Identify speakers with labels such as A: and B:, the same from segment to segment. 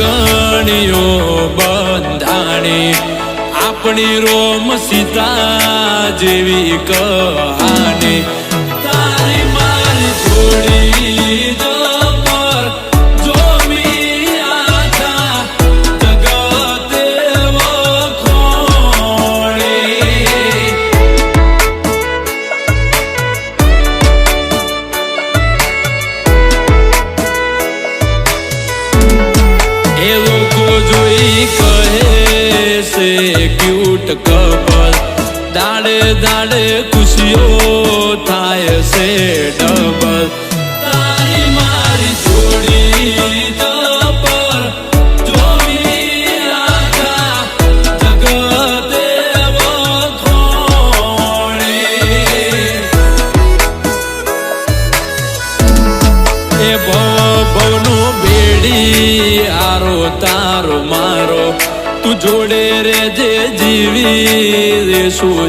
A: લાગણીઓ બંધાણી. આપણી રોમ સીતા જેવી કહાની. કહે છે ક્યુટ કપલ દાડે દાડે ખુશીઓ થાય છે ડબલ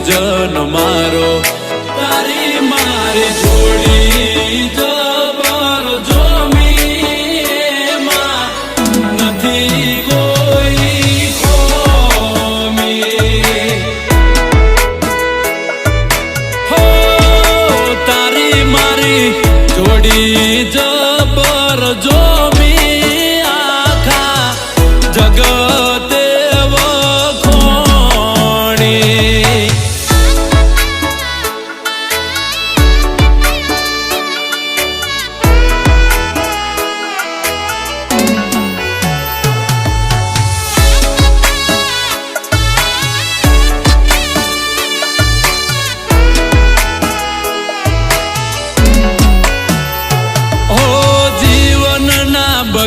A: জনমা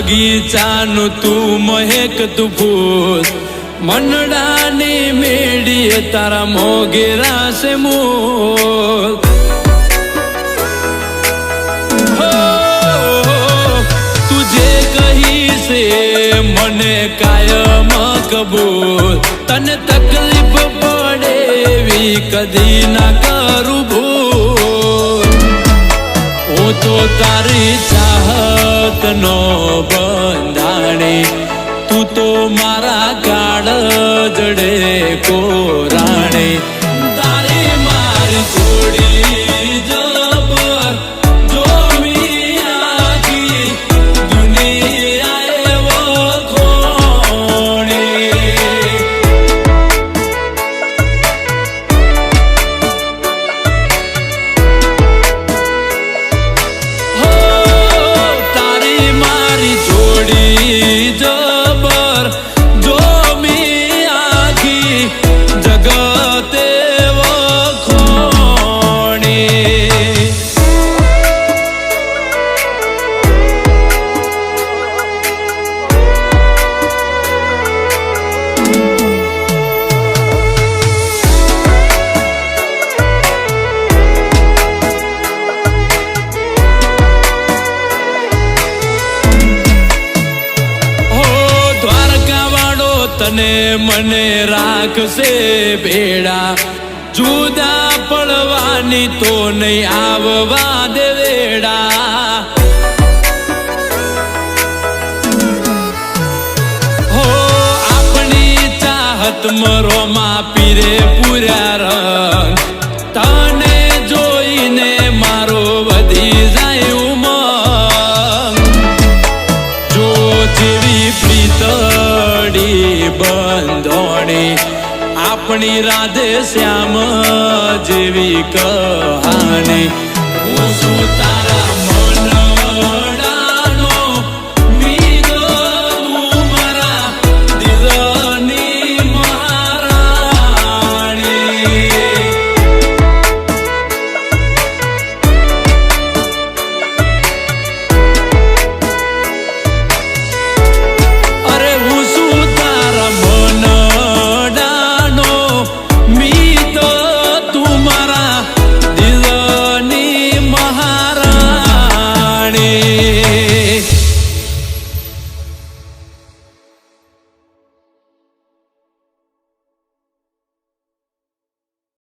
A: બગીચાનું તું મહેક તું ફૂલ મનડાની મેડીએ તારા મોગેરા છે મૂલ તુજે કહી છે મને કાયમ કબૂલ. તને તકલીફ પડે એવી કદી ના કરું ભૂલ. હું તો તારી ચાહત નો બંધાણે તું તો મારા ગાળ જડે. તને મને રાખશે ભેડા જુદા પડવાની તો નહીં આવવા દે વેડા હો આપણી ચાહત મરોમાં પીરે પૂર્યા રંગ. તને જોઈને મારો વધી જાય ઉમંગ. જો જેવી પ્રીતડી આપણી રાધે શ્યામ જેવી કહાની.